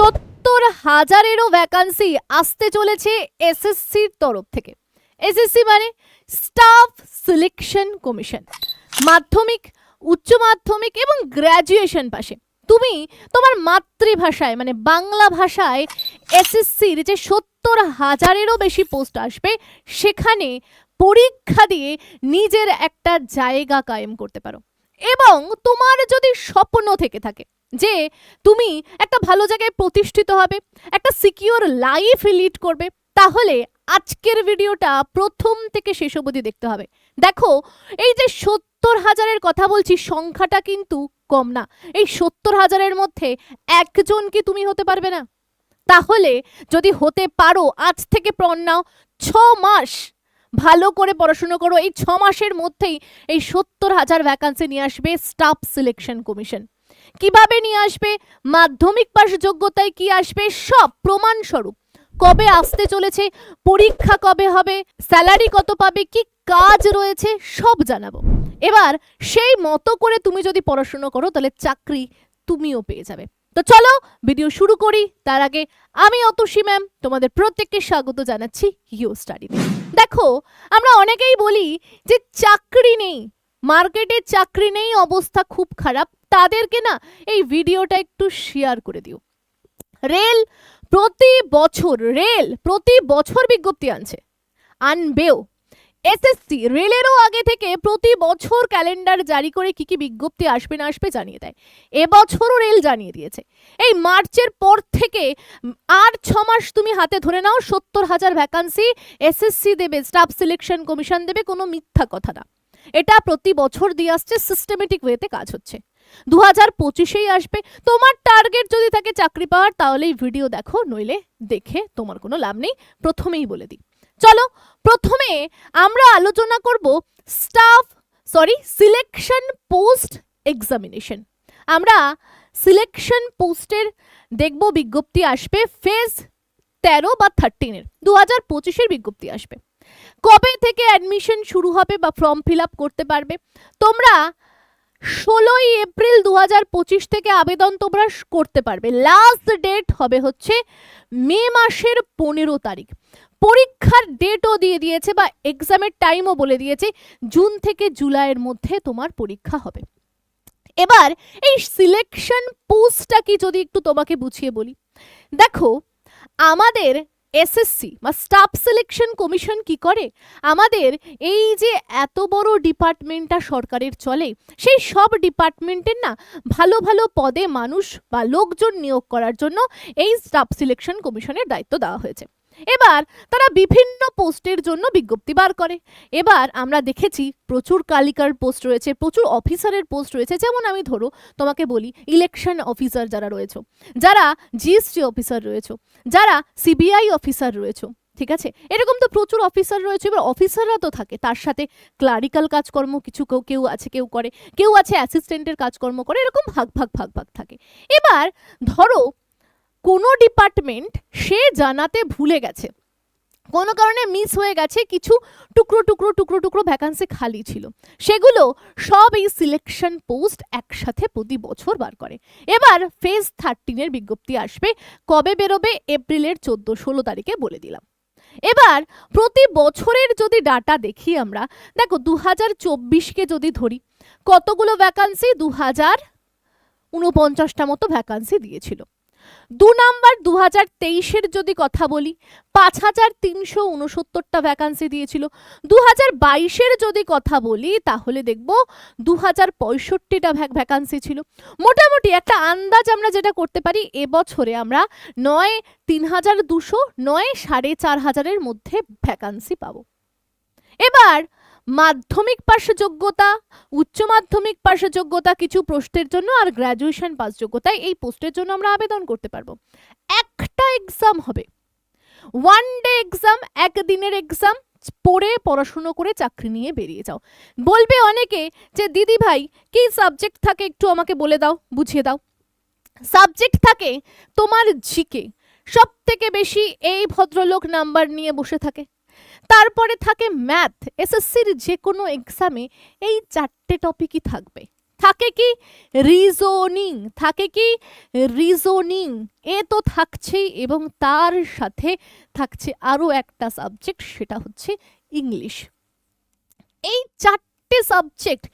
সত্তর হাজারেরও ভ্যাকান্সি আসতে চলেছে এসএসসির তরফ থেকে। এসএসসি মানে স্টাফ সিলেকশন কমিশন মাধ্যমিক, উচ্চ মাধ্যমিক এবং গ্র্যাজুয়েশন পাশে। তুমি তোমার মাতৃভাষায় মানে বাংলা ভাষায় এসএসসির যে সত্তর হাজারেরও বেশি পোস্ট আসবে, সেখানে পরীক্ষা দিয়ে নিজের একটা জায়গা কায়েম করতে পারো। এবং তোমার যদি স্বপ্ন থেকে থাকে যে তুমি একটা ভালো জায়গায় প্রতিষ্ঠিত হবে, একটা সিকিওর লাইফ লিড করবে, তাহলে আজকের ভিডিওটা প্রথম থেকে শেষ অবধি দেখতে হবে। দেখো, এই যে সত্তর হাজারের কথা বলছি, সংখ্যাটা কিন্তু কম না। এই সত্তর হাজারের মধ্যে একজন কি তুমি হতে পারবে না? তাহলে যদি হতে পারো, আজ থেকে প্রণ নাও ছ মাস ভালো করে পড়াশুনো করো। এই ছ মাসের মধ্যেই এই সত্তর হাজার ভ্যাকান্সি নিয়ে আসবে স্টাফ সিলেকশন কমিশন কীভাবে নিয়ে আসবে? মাধ্যমিক পাশ যোগ্যতায় কি আসবে? সব প্রমাণস্বরূপ। কবে আসতে চলেছে? পরীক্ষা কবে হবে? স্যালারি কত পাবে? কি কাজ রয়েছে? সব জানাব। এবার সেই মতো করে তুমি যদি পড়াশুনো করো, তাহলে চাকরি তুমিও পেয়ে যাবে। তো চলো ভিডিও শুরু করি। তার আগে আমি অতসী ম্যাম তোমাদের প্রত্যেককে স্বাগত জানাচ্ছি ইউ স্টাডিতে দেখো, আমরা অনেকেই বলি যে চাকরি নেই। মার্কেটে চাকরি নেই, অবস্থা খুব খারাপ। তাদেরকে না এই ভিডিওটা একটু শেয়ার করে দিও। রেল প্রতি বছর, রেল প্রতি বছর বিজ্ঞপ্তি আনছে। আনবেও। এসএসসি রেলেরও আগে থেকে প্রতি বছর ক্যালেন্ডার জারি করে কি কি বিজ্ঞপ্তি আসবে না আসবে জানিয়ে দেয়। এবছরও রেল জানিয়ে দিয়েছে। এই মার্চের পর থেকে আর ছ মাস তুমি হাতে ধরে নাও, সত্তর হাজার ভ্যাকান্সি এসএসসি দেবে স্টাফ সিলেকশন কমিশন দেবে, কোনো মিথ্যা কথা না। এটা প্রতি বছর দিয়ে আসছে সিস্টেমেটিক ওয়েতে কাজ হচ্ছে। দু হাজার পঁচিশেই আসবে। তোমার টার্গেট যদি থাকে চাকরি পাওয়ার, তাহলে এই ভিডিও দেখো, নইলে দেখে তোমার কোনো লাভ নেই। প্রথমেই বলে দিই। চলো, প্রথমে আমরা আলোচনা করব staff sorry selection post examination আমরা সিলেকশন পোস্টের দেখব বিজ্ঞপ্তি আসবে ফেজ তেরো বা থার্টিনের দু হাজার পঁচিশের বিজ্ঞপ্তি আসবে। কবে থেকে অ্যাডমিশন শুরু হবে বা ফর্ম ফিল আপ করতে পারবে? তোমরা ষোলোই এপ্রিল দু হাজার পঁচিশ থেকে আবেদন তোমরা করতে পারবে। লাস্ট ডেট হবে হচ্ছে মে মাসের পনেরো তারিখ। পরীক্ষার ডেটও দিয়ে দিয়েছে বা এক্সামের টাইমও বলে দিয়েছে, জুন থেকে জুলাইয়ের মধ্যে তোমার পরীক্ষা হবে। এবার এই সিলেকশন পোস্টটা কি যদি একটু তোমাকে বুঝিয়ে বলি। দেখো, আমাদের এসএসসি বা স্টাফ সিলেকশন কমিশন কি করে? আমাদের এই যে এত বড় ডিপার্টমেন্টটা সরকারের চলে, সেই সব ডিপার্টমেন্টের না ভালো ভালো পদে মানুষ বা লোকজন নিয়োগ করার জন্য এই স্টাফ সিলেকশন কমিশনের দায়িত্ব দেওয়া হয়েছে। এবার তারা বিভিন্ন পোস্টের জন্য বিজ্ঞপ্তি বার করে। এবার আমরা দেখেছি প্রচুর কালিকার পোস্ট রয়েছে, প্রচুর অফিসারের পোস্ট রয়েছে। যেমন আমি ধরো তোমাকে বলি ইলেকশন অফিসার যারা রয়েছে, যারা জিএসটি অফিসার রয়েছে, যারা সিবিআই অফিসার রয়েছে, ঠিক আছে? এরকম তো প্রচুর অফিসার রয়েছে। এবার অফিসাররা তো থাকে, তার সাথে ক্লারিক্যাল কাজকর্ম কিছু কেউ কেউ আছে, কেউ করে, কেউ আছে অ্যাসিস্ট্যান্টের কাজকর্ম করে, এরকম ভাগ ভাগ ভাগ ভাগ থাকে। এবার ধরো কোনো ডিপার্টমেন্ট সে জানাতে ভুলে গেছে। কোনো কারণে মিস হয়ে গেছে, কিছু টুকরো টুকরো টুকরো টুকরো ভ্যাকান্সি খালি ছিল। সেগুলো সব এই সিলেকশন পোস্ট একসাথে প্রতি বছর বার করে। এবার ফেজ থার্টিনের বিজ্ঞপ্তি আসবে, কবে বেরোবে এপ্রিলের চোদ্দ, ষোলো তারিখে বলে দিলাম। এবার প্রতি বছরের যদি ডাটা দেখি আমরা, দেখো দু হাজার চব্বিশকে যদি ধরি, কতগুলো ভ্যাকান্সি দু হাজার উনপঞ্চাশটা মতো ভ্যাকান্সি দিয়েছিল। দু নাম্বার দু হাজার তেইশের যদি কথা বলি, পাঁচ হাজার তিনশো উনসত্তরটা ভ্যাকান্সি দিয়েছিল। দু হাজার বাইশের যদি কথা বলি, তাহলে দেখব দু হাজার পঁয়ষট্টিটা ভ্যাকান্সি ছিল। মোটামুটি একটা আন্দাজ আমরা যেটা করতে পারি, এবছরে আমরা নয় তিন হাজার দুশো, নয় সাড়ে চার হাজারের মধ্যে ভ্যাকান্সি পাবো। এবার মাধ্যমিক পাশ যোগ্যতা উচ্চ মাধ্যমিক পাশ যোগ্যতা কিছু পোস্টের জন্য আর গ্র্যাজুয়েশন পাস যোগ্যতায় এই পোস্টের জন্য আমরা আবেদন করতে পারব। একটা এক্সাম হবে। ওয়ান ডে এক্সাম একদিনের এক্সাম পড়ে পড়াশুনো করে চাকরি নিয়ে বেরিয়ে যাও। বলবে অনেকে যে, দিদি ভাই, কি সাবজেক্ট থাকে একটু আমাকে বলে দাও, বুঝিয়ে দাও। সাবজেক্ট থাকে তোমার জিকে সব থেকে বেশি এই ভদ্রলোক নাম্বার নিয়ে বসে থাকে। তারপরে থাকে ম্যাথ এসএসসির যে কোনো এক্সামে এই চারটে টপিকই থাকবে। থাকে কি রিজনিং থাকে কি রিজনিং এ তো থাকছেই এবং তার সাথে থাকছে আরও একটা সাবজেক্ট সেটা হচ্ছে ইংলিশ এই চারটে সাবজেক্ট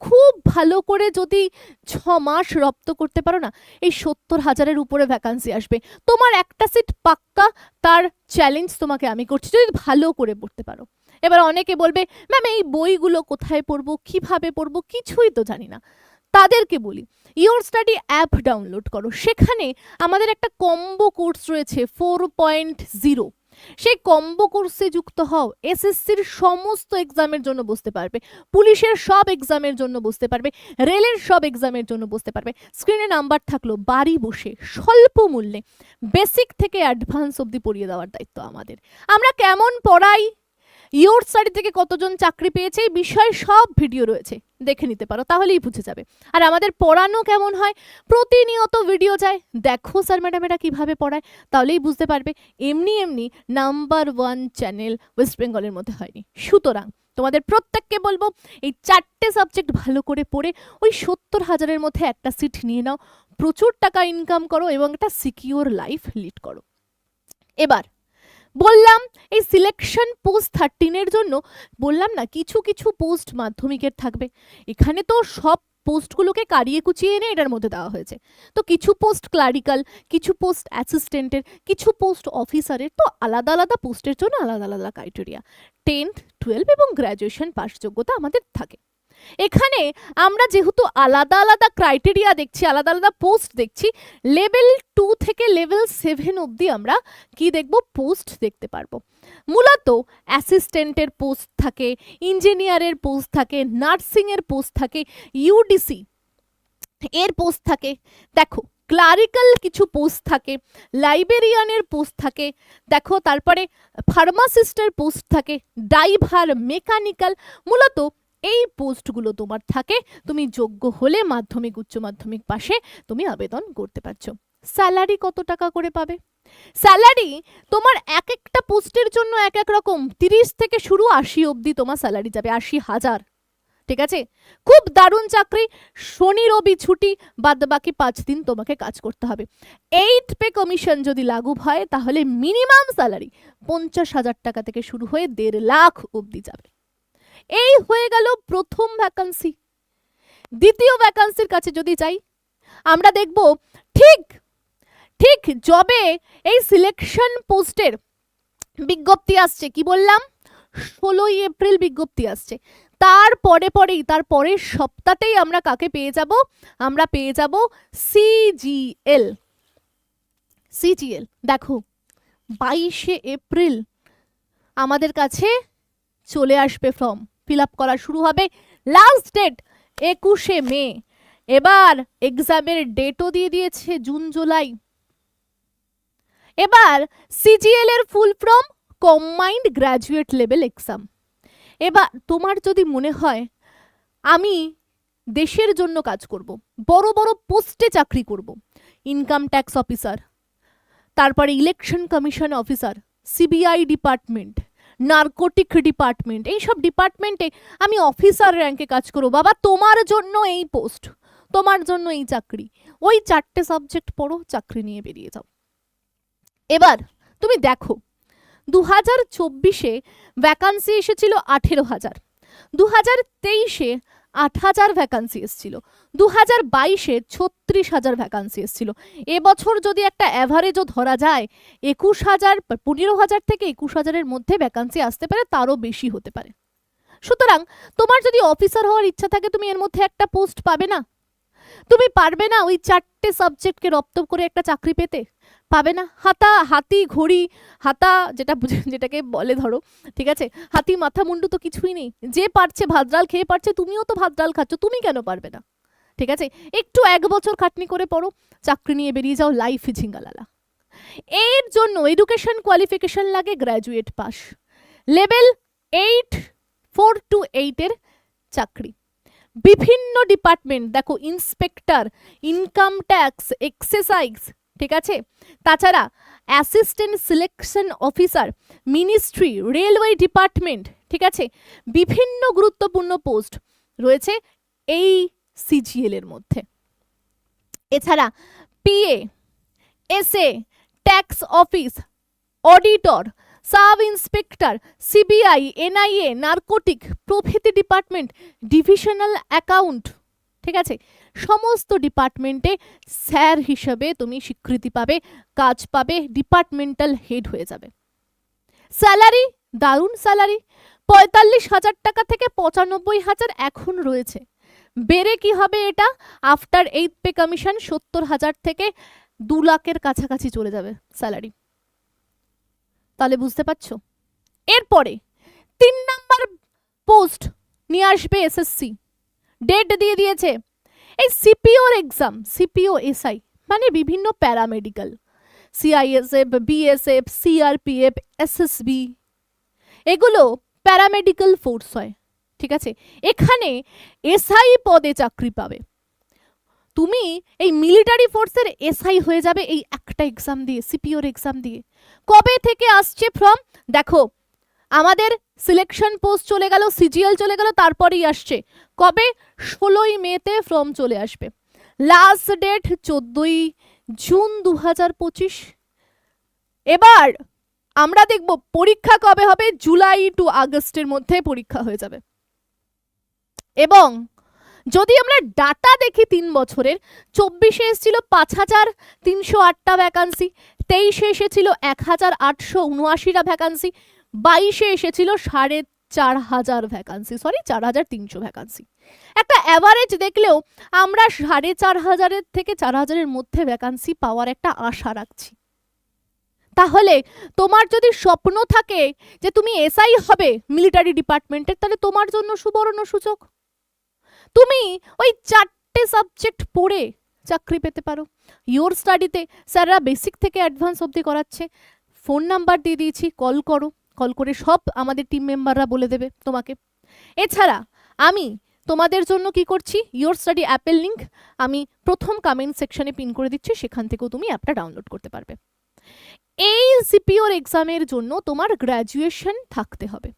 খুব ভালো করে যদি ছ মাস রপ্ত করতে পারো না, এই সত্তর হাজারের উপরে ভ্যাকান্সি আসবে। তোমার একটা সিট পাক্কা, তার চ্যালেঞ্জ তোমাকে আমি করছি, যদি ভালো করে পড়তে পারো। এবার অনেকে বলবে ম্যাম এই বইগুলো কোথায় পড়ব, কীভাবে পড়ব, কিছুই তো জানি না। তাদেরকে বলি ইওর স্টাডি অ্যাপ ডাউনলোড করো। সেখানে আমাদের একটা কম্বো কোর্স রয়েছে ফোর পয়েন্ট জিরো সেই কম্বো কোর্সে যুক্ত হও, এসএসসির সমস্ত এক্সামের জন্য বসতে পারবে, পুলিশের সব এক্সামের জন্য বসতে পারবে, রেলের সব এক্সামের জন্য বসতে পারবে। স্ক্রিনে নাম্বার থাকল, বাড়ি বসে, স্বল্প মূল্যে বেসিক থেকে অ্যাডভান্স অবধি পড়িয়ে দেওয়ার দায়িত্ব আমাদের। আমরা কেমন পড়াই? ইয়োর স্টাডি থেকে কতজন চাকরি পেয়েছে এই বিষয়ে সব ভিডিও রয়েছে। দেখে নিতে পারো, তাহলেই বুঝে যাবে। আর আমাদের পড়ানো কেমন হয়? প্রতিনিয়ত ভিডিও যায়। দেখো স্যার ম্যাডামেরা কীভাবে পড়ায়, তাহলেই বুঝতে পারবে। এমনি এমনি নাম্বার ওয়ান চ্যানেল ওয়েস্ট বেঙ্গলের মধ্যে হয়নি। সুতরাং তোমাদের প্রত্যেককে বলব, এই চারটে সাবজেক্ট ভালো করে পড়ে ওই সত্তর হাজারের মধ্যে একটা সিট নিয়ে নাও। প্রচুর টাকা ইনকাম করো এবং একটা সিকিওর লাইফ লিড করো। এবার বললাম, এই সিলেকশন পোস্ট থার্টিনের জন্য বললাম না, কিছু কিছু পোস্ট মাধ্যমিকের থাকবে। এখানে তো সব পোস্টগুলোকে কারিয়ে কুচিয়ে এনে এটার মধ্যে দেওয়া হয়েছে। তো কিছু পোস্ট ক্লারিক্যাল কিছু পোস্ট অ্যাসিস্ট্যান্টের কিছু পোস্ট অফিসারের তো আলাদা আলাদা পোস্টের জন্য আলাদা আলাদা ক্রাইটেরিয়া টেন্থ টুয়েলভ এবং গ্র্যাজুয়েশন পাস যোগ্যতা আমাদের থাকে। এখানে আমরা যেহেতু আলাদা আলাদা ক্রাইটেরিয়া দেখছি, আলাদা আলাদা পোস্ট দেখছি লেভেল টু থেকে লেভেল সেভেন অবধি আমরা কি দেখব? পোস্ট দেখতে পারব। মূলত অ্যাসিস্ট্যান্টের পোস্ট থাকে ইঞ্জিনিয়ারের পোস্ট থাকে নার্সিংয়ের পোস্ট থাকে ইউডিসি এর পোস্ট থাকে। দেখো ক্লারিক্যাল কিছু পোস্ট থাকে লাইব্রেরিয়ানের পোস্ট থাকে, দেখো, তারপরে ফার্মাসিস্টের পোস্ট থাকে ড্রাইভার মেকানিক্যাল মূলত এই পোস্টগুলো তোমার থাকে, তুমি যোগ্য হলে মাধ্যমিক, উচ্চ মাধ্যমিক পাশে তুমি আবেদন করতে পারছ। স্যালারি কত টাকা করে পাবে? স্যালারি তোমার এক একটা পোস্টের জন্য এক এক রকম, তিরিশ থেকে শুরু আশি অবধি তোমার স্যালারি যাবে, আশি হাজার। ঠিক আছে? খুব দারুণ চাকরি, শনি, রবি ছুটি, বাদ বাকি পাঁচ দিন তোমাকে কাজ করতে হবে। এইট পে কমিশন যদি লাগু হয়, তাহলে মিনিমাম স্যালারি পঞ্চাশ হাজার টাকা থেকে শুরু হয়ে দেড় লাখ অবধি যাবে। এই হয়ে গেল প্রথম ভ্যাকান্সি দ্বিতীয় ভ্যাকান্সির কাছে যদি যাই, আমরা দেখব ঠিক ঠিক জবে এই সিলেকশন পোস্টের বিজ্ঞপ্তি আসছে। কি বললাম? ষোলোই এপ্রিল বিজ্ঞপ্তি আসছে। তার পরে পরেই, তার পরের সপ্তাহতেই আমরা কাকে পেয়ে যাব? আমরা পেয়ে যাব সিজিএল সিজিএল দেখো, বাইশে এপ্রিল আমাদের কাছে চলে আসবে ফর্ম ফিল আপ করা শুরু হবে লাস্ট ডেট একুশে মে। এবার এক্সামের ডেটও দিয়ে দিয়েছে জুন, জুলাই। এবার সিজিএল এর full form, combined graduate level exam. এবার তোমার যদি মনে হয়, আমি দেশের জন্য কাজ করব, বড় বড় পোস্টে চাকরি করব ইনকাম ট্যাক্স অফিসার তারপরে election commission officer CBI department narcotic department এইসব ডিপার্টমেন্টে আমি অফিসার র্যাঙ্কে কাজ করব। বাবা, তোমার জন্য এই পোস্ট তোমার জন্য এই চাকরি। ওই চারটে সাবজেক্ট পড়ো, চাকরি নিয়ে বেরিয়ে যাও। এবার তুমি দেখো দু হাজার চব্বিশে ভ্যাকান্সি এসেছিল আঠেরো হাজার। দু হাজার তেইশে আট হাজার ভ্যাকান্সি এসেছিল। দু হাজার বাইশে ছত্রিশ হাজার ভ্যাকান্সি এসেছিল। এবছর যদি একটা অ্যাভারেজও ধরা যায়, একুশ হাজার, পনেরো হাজার থেকে একুশ হাজারের মধ্যে ভ্যাকান্সি আসতে পারে, তারও বেশি হতে পারে। সুতরাং, তোমার যদি অফিসার হওয়ার ইচ্ছা থাকে, তুমি এর মধ্যে একটা পোস্ট পাবে না? তুমি পারবে না ওই চারটে সাবজেক্টকে রপ্ত করে একটা চাকরি পেতে? পাবে না। হাতা, হাতি, ঘড়ি, হাতা যেটা যেটাকে বলে ধরো, ঠিক আছে? হাতি, মাথা, মুন্ডু তো কিছুই নেই। যে পারছে ভাত ডাল খেয়ে পারছে, তুমিও তো ভাত ডাল খাচ্ছ, তুমি কেন পারবে না? ঠিক আছে? একটু এক বছর খাটনি করে পড়ো, চাকরি নিয়ে বেরিয়ে যাও লাইফ ঝিঙ্গালালা। এর জন্য এডুকেশন কোয়ালিফিকেশন লাগে graduate pass level eight four two এইটের চাকরি। বিভিন্ন ডিপার্টমেন্ট দেখো ইন্সপেক্টর ইনকাম ট্যাক্স এক্সারসাইজ ঠিক আছে? তাছাড়া assistant selection officer ministry railway department ঠিক আছে? বিভিন্ন গুরুত্বপূর্ণ পোস্ট রয়েছে এই সিজিএল এর মধ্যে। এছাড়া PA SA tax office auditor sub inspector CBI NIA narcotic প্রভৃতি ডিপার্টমেন্ট ডিভিশনাল অ্যাকাউন্ট ঠিক আছে? সমস্ত ডিপার্টমেন্টে স্যার হিসেবে তুমি স্বীকৃতি পাবে, কাজ পাবে, ডিপার্টমেন্টাল হেড হয়ে যাবে। স্যালারি, দারুণ স্যালারি। পঁয়তাল্লিশ হাজার টাকা থেকে পঁচানব্বই হাজার এখন রয়েছে। বেড়ে কি হবে এটা? আফটার এইট পে কমিশন সত্তর হাজার থেকে দু লাখের কাছাকাছি চলে যাবে স্যালারি। তাহলে বুঝতে পারছ? এরপরে তিন নাম্বার পোস্ট নিয়ে আসবে এসএসসি। ডেট দিয়ে দিয়েছে এই সিপিওর এক্সাম সিপিও এসআই মানে বিভিন্ন paramedical CISF BSF CRPF SSB এগুলো প্যারামেডিক্যাল ফোর্স হয়, ঠিক আছে? এখানে এসআই পদে চাকরি পাবে। তুমি এই মিলিটারি ফোর্সের এসআই হয়ে যাবে এই একটা এক্সাম দিয়ে সিপিওর এক্সাম দিয়ে। কবে থেকে আসছে ফর্ম দেখো আমাদের সিলেকশন পোস্ট চলে গেল সিজিএল চলে গেল, তারপরেই আসছে। কবে? ষোলোই মেতে ফর্ম চলে আসবে। লাস্ট ডেট চোদ্দই জুন দু হাজার পঁচিশ। এবার আমরা দেখব পরীক্ষা কবে হবে জুলাই টু আগস্টের মধ্যে পরীক্ষা হয়ে যাবে। এবং যদি আমরা ডাটা দেখি তিন বছরের, চব্বিশে এসেছিল পাঁচ হাজার তিনশো আটটা ভ্যাকান্সি তেইশে এসেছিল এক হাজার আটশো উনআশিটা ভ্যাকান্সি বাইশে এসেছিল সাড়ে চার হাজার ভ্যাকান্সি সরি চার হাজার তিনশো ভ্যাকান্সি একটা অ্যাভারেজ দেখলেও আমরা সাড়ে চার হাজারের থেকে চার হাজারের মধ্যে ভ্যাকান্সি পাওয়ার একটা আশা রাখছি। তাহলে তোমার যদি স্বপ্ন থাকে যে তুমি এসআই হবে মিলিটারি ডিপার্টমেন্টের তাহলে তোমার জন্য সুবর্ণ সুযোগ। তুমি ওই চারটে সাবজেক্ট পড়ে চাকরি পেতে পারো। ইয়োর স্টাডিতে স্যাররা বেসিক থেকে অ্যাডভান্স অবধি করাচ্ছে। ফোন নাম্বার দিয়ে দিয়েছি কল করো। কল করে সব আমাদের টিম মেম্বাররা বলে দেবে তোমাকে। এছাড়া, আমি তোমাদের জন্য কি করছি? ইয়োর স্টাডি অ্যাপের লিঙ্ক আমি প্রথম কমেন্ট সেকশনে পিন করে দিচ্ছি, সেখান থেকেও তুমি অ্যাপটা ডাউনলোড করতে পারবে। এই সিপিওর এক্সামের জন্য তোমার গ্র্যাজুয়েশন থাকতে হবে।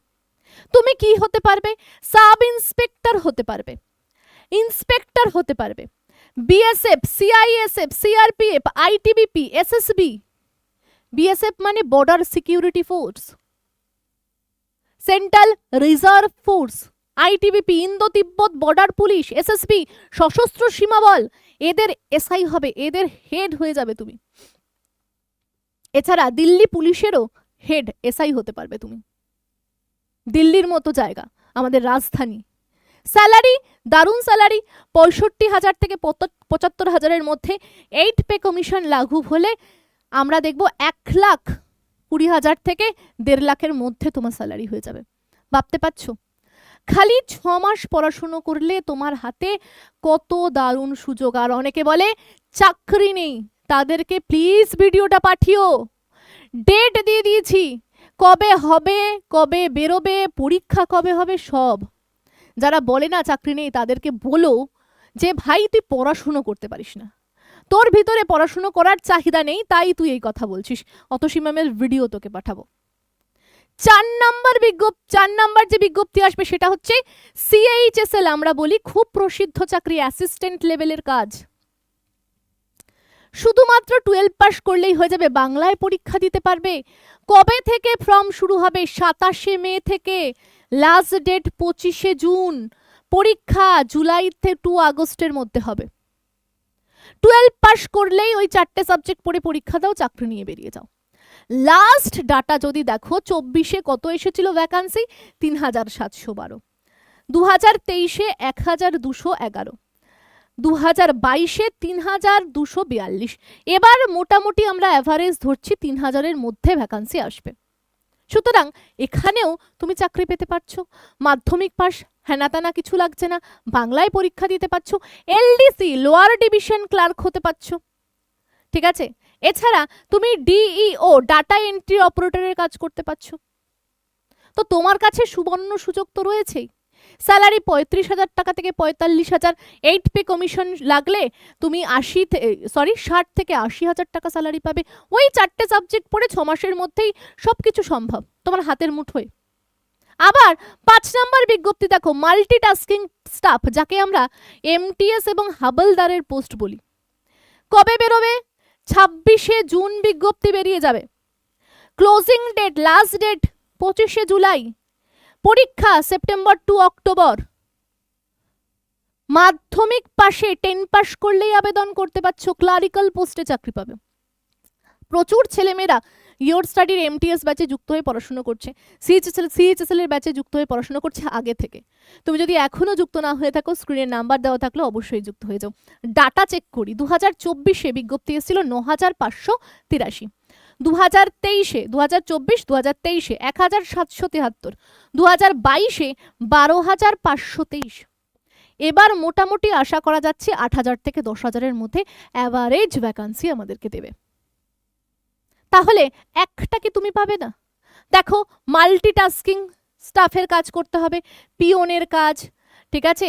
তুমি কি হতে পারবে? সাব ইন্সপেক্টর হতে পারবে। ইন্সপেক্টর হতে পারবে। BSF CISF CRPF ITBP SSB BSF মানে border security force central reserve force, ITBP, Indo Tibet border police, SSB, Sashastra Seema Bal, এদের এসআই হবে, এদের হেড হয়ে যাবে তুমি। এছাড়া দিল্লি পুলিশেরও হেড, এসআই হতে পারবে তুমি। দিল্লির মতো জায়গা, আমাদের রাজধানী। স্যালারি, দারুণ স্যালারি, পঁয়ষট্টি হাজার থেকে পঁচাত্তর হাজারের মধ্যে এইট পে কমিশন লাগু হলে আমরা দেখব এক লাখ কুড়ি হাজার থেকে দেড় লাখের মধ্যে তোমার স্যালারি হয়ে যাবে। ভাবতে পারছ? খালি ছ মাস পড়াশুনো করলে তোমার হাতে কত দারুণ সুযোগ। আর অনেকে বলে, চাকরি নেই, তাদেরকে প্লিজ ভিডিওটা পাঠিও। ডেট দিয়ে দিয়েছি, কবে হবে, কবে বেরোবে, পরীক্ষা কবে হবে, সব। যারা বলে না চাকরি নেই, তাদেরকে বলো যে, ভাই, তুই পড়াশুনো করতে পারিস না। তোর ভিতরে পড়াশুনো করার চাহিদা নেই, তাই তুই এই কথা বলছিস। অতসী ম্যামের ভিডিও তোকে পাঠাবো। চার নাম্বার বিজ্ঞপ্তি, চার নাম্বার যে বিজ্ঞপ্তি আসবে সেটা হচ্ছে সিএইচএসএল আমরা বলি খুব প্রসিদ্ধ চাকরি অ্যাসিস্ট্যান্ট লেভেলের কাজ। শুধুমাত্র টুয়েলভ পাস করলেই হয়ে যাবে, বাংলায় পরীক্ষা দিতে পারবে। কবে থেকে ফর্ম শুরু হবে? সাতাশে মে থেকে। লাস্ট ডেট পঁচিশে জুন। পরীক্ষা জুলাই থেকে টু আগস্টের মধ্যে হবে। টুয়েলভ পাস করলেই ওই চারটে সাবজেক্ট পড়ে পরীক্ষা দাও, চাকরি নিয়ে বেরিয়ে যাও। লাস্ট ডাটা যদি দেখো, চব্বিশে কত এসেছিল ভ্যাকান্সি তিন হাজার সাতশো বারো। দু হাজার তেইশে এক হাজার দুশো এগারো। দু হাজার বাইশে তিন হাজার দুশো বিয়াল্লিশ। এবার মোটামুটি আমরা অ্যাভারেজ ধরছি তিন হাজারের মধ্যে ভ্যাকান্সি আসবে। সুতরাং এখানেও তুমি চাকরি পেতে পারছ। মাধ্যমিক পাস হেনাতানা কিছু লাগছে না। বাংলায় পরীক্ষা দিতে পারছ, এলডিসি, লোয়ার ডিভিশন ক্লার্ক হতে পারছ। ঠিক আছে? এছাড়া তুমি ডিইও, ডাটা এন্ট্রি অপারেটরের কাজ করতে পারছ। তো তোমার কাছে সুবর্ণ সুযোগ তো রয়েছেই। স্যালারি পঁয়ত্রিশ হাজার টাকা থেকে পঁয়তাল্লিশ হাজার, এইট পে কমিশন লাগলে তুমি আশি সরি, ষাট থেকে আশি হাজার টাকা স্যালারি পাবে। ওই চারটে সাবজেক্ট পড়ে ছ মাসের মধ্যেই সব কিছু সম্ভব, তোমার হাতের মুঠোয়। আবার পাঁচ নম্বর বিজ্ঞপ্তি দেখো মাল্টিটাস্কিং স্টাফ যাকে আমরা এমটিএস এবং হাবলদারের পোস্ট বলি। কবে বেরোবে? ছাব্বিশে জুন বিজ্ঞপ্তি বেরিয়ে যাবে। ক্লোজিং ডেট লাস্ট ডেট পঁচিশে জুলাই। পরীক্ষা, সেপ্টেম্বর টু অক্টোবর। মাধ্যমিক পাশে টেন পাস করলেই আবেদন করতে পারছ ক্লারিক্যাল পোস্টে চাকরি পাবে। প্রচুর ছেলেমেয়েরা ইয়োর স্টাডির এমটিএস ব্যাচে যুক্ত হয়ে পড়াশোনা করছে। সিএইচএসএল সিএইচএসএল এর ব্যাচে যুক্ত হয়ে পড়াশোনা করছে আগে থেকে। তুমি যদি এখনও যুক্ত না হয়ে থাকো স্ক্রিনের নাম্বার দেওয়া থাকলে অবশ্যই যুক্ত হয়ে যাও। ডাটা চেক করি। দু হাজার চব্বিশে বিজ্ঞপ্তি এসেছিল ন হাজার পাঁচশো তিরাশি। দু হাজার তেইশে দু হাজার চব্বিশ দু হাজার তেইশে এক হাজার সাতশো তেহাত্তর। দু হাজার বাইশে বারো হাজার পাঁচশো তেইশ। এবার মোটামুটি আশা করা যাচ্ছে আট হাজার থেকে দশ হাজারের মধ্যে অ্যাভারেজ ভ্যাকান্সি আমাদেরকে দেবে। তাহলে একটা কি তুমি পাবে না? দেখো মাল্টিটাস্কিং স্টাফের কাজ করতে হবে, পিওনের কাজ, ঠিক আছে?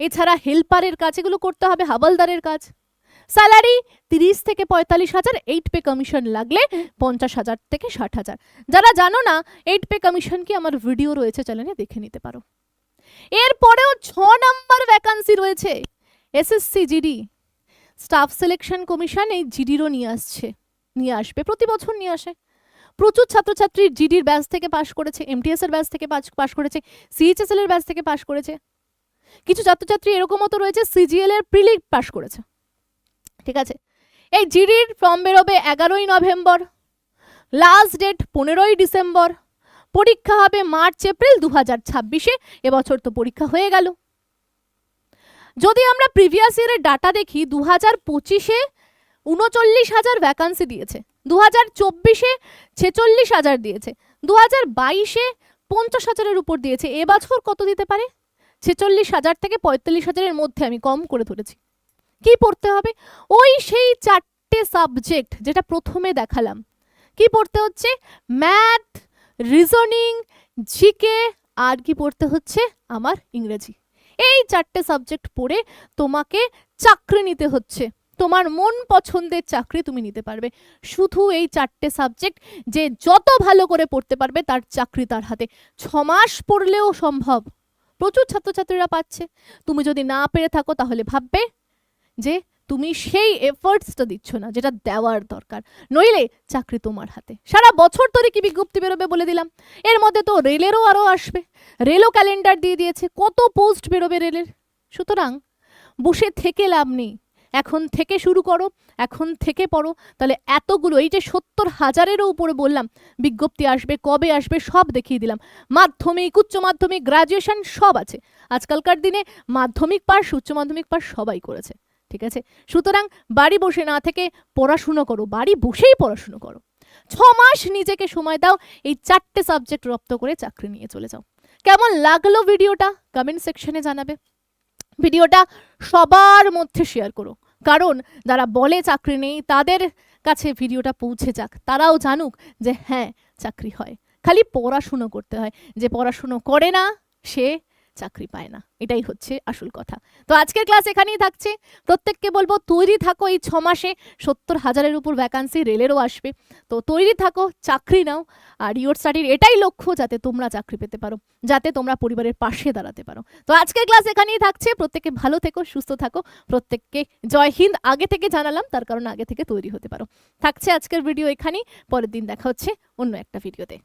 এছাড়া হেল্পারের কাজ, এগুলো করতে হবে, হাবলদারের কাজ। স্যালারি তিরিশ থেকে পঁয়তাল্লিশ হাজার এইট পে কমিশন লাগলে পঞ্চাশ হাজার থেকে ষাট হাজার। যারা জানো না এইট পে কমিশন কি আমার ভিডিও রয়েছে চ্যানেলে দেখে নিতে পারো। এরপরেও ছ নম্বর ভ্যাকান্সি রয়েছে SSC GD staff selection commission এই জিডিরও নিয়ে আসছে। নিয়ে আসবে, প্রতি বছর নিয়ে আসে। প্রচুর ছাত্রছাত্রী জিডির ব্যাচ থেকে পাশ করেছে এমটিএস এর ব্যাচ থেকে পাশ করেছে সিএইচএসএল এর ব্যাচ থেকে পাশ করেছে। কিছু ছাত্রছাত্রী এরকমও তো রয়েছে সিজিএল এর প্রিলি পাশ করেছে। ঠিক আছে? এই জিডির ফর্ম বেরোবে এগারোই নভেম্বর লাস্ট ডেট পনেরোই ডিসেম্বর, পরীক্ষা হবে মার্চ, এপ্রিল দু হাজার ছাব্বিশে, এবছর তো পরীক্ষা হয়ে গেল। যদি আমরা প্রিভিয়াস ইয়ারের ডাটা দেখি দু হাজার পঁচিশে উনচল্লিশ হাজার ভ্যাকান্সি দিয়েছে দু হাজার চব্বিশে ছেচল্লিশ হাজার দিয়েছে দু হাজার বাইশে পঞ্চাশ হাজারের উপর দিয়েছে। এবছর কত দিতে পারে? ছেচল্লিশ হাজার থেকে পঁয়তাল্লিশ হাজারের মধ্যে আমি কম করে ধরেছি। কি পড়তে হবে? ওই সেই চারটে সাবজেক্ট যেটা প্রথমে দেখালাম। কি পড়তে হচ্ছে? ম্যাথ রিজনিং জিকে আর কি পড়তে হচ্ছে? আমার ইংরেজি। এই চারটে সাবজেক্ট পড়ে তোমাকে চাকরি নিতে হচ্ছে। তোমার মন পছন্দের চাকরি তুমি নিতে পারবে। শুধু এই চারটে সাবজেক্ট যে যত ভালো করে পড়তে পারবে তার চাকরি তার হাতে। ছ মাস পড়লেও সম্ভব। প্রচুর ছাত্রছাত্রীরা পাচ্ছে। তুমি যদি না পেরে থাকো তাহলে ভাববে যে তুমি সেই এফোর্টসটা দিচ্ছ না, যেটা দেওয়ার দরকার। নইলে চাকরি তোমার হাতে। সারা বছর ধরে কি বিজ্ঞপ্তি বেরোবে বলে দিলাম। এর মধ্যে তো রেলেরও আরও আসবে। রেলও ক্যালেন্ডার দিয়ে দিয়েছে। কত পোস্ট বেরোবে রেলের? সুতরাং বসে থেকে লাভ নেই। এখন থেকে শুরু করো, এখন থেকে পড়ো। তাহলে এতগুলো, এই যে সত্তর হাজারেরও উপরে বললাম, বিজ্ঞপ্তি আসবে, কবে আসবে সব দেখিয়ে দিলাম। মাধ্যমিক, উচ্চ মাধ্যমিক গ্রাজুয়েশন সব আছে। আজকালকার দিনে মাধ্যমিক পাস, উচ্চ মাধ্যমিক পাস সবাই করেছে, ঠিক আছে? সুতরাং বাড়ি বসে না থেকে পড়াশুনো করো, বাড়ি বসেই পড়াশুনো করো। ছ মাস নিজেকে সময় দাও, এই চারটে সাবজেক্ট রপ্ত করে চাকরি নিয়ে চলে যাও। কেমন লাগল ভিডিওটা? কমেন্ট সেকশনে জানাবে। ভিডিওটা সবার মধ্যে শেয়ার করো। কারণ যারা বলে চাকরি নেই, তাদের কাছে ভিডিওটা পৌঁছে যাক। তারাও জানুক যে হ্যাঁ চাকরি হয়। খালি পড়াশুনো করতে হয়। যে পড়াশুনো করে না, সে চাকরি পায় না। এটাই হচ্ছে আসল কথা। তো আজকের ক্লাস এখানেই থাকছে। প্রত্যেককে বলব, তৈরি থাকো এই ছ মাসে সত্তর হাজারের উপর ভ্যাকান্সি রেলেরও আসবে। তো তৈরি থাকো, চাকরি নাও। আর ইয়োর স্টাডির এটাই লক্ষ্য যাতে তোমরা চাকরি পেতে পারো, যাতে তোমরা পরিবারের পাশে দাঁড়াতে পারো। তো আজকের ক্লাস এখানেই থাকছে। প্রত্যেকে ভালো থেকো, সুস্থ থাকো। প্রত্যেককে জয় হিন্দ আগে থেকে জানালাম, তার কারণে আগে থেকে তৈরি হতে পারো। থাকছে আজকের ভিডিও এখানেই। পরের দিন দেখা হচ্ছে অন্য একটা ভিডিওতে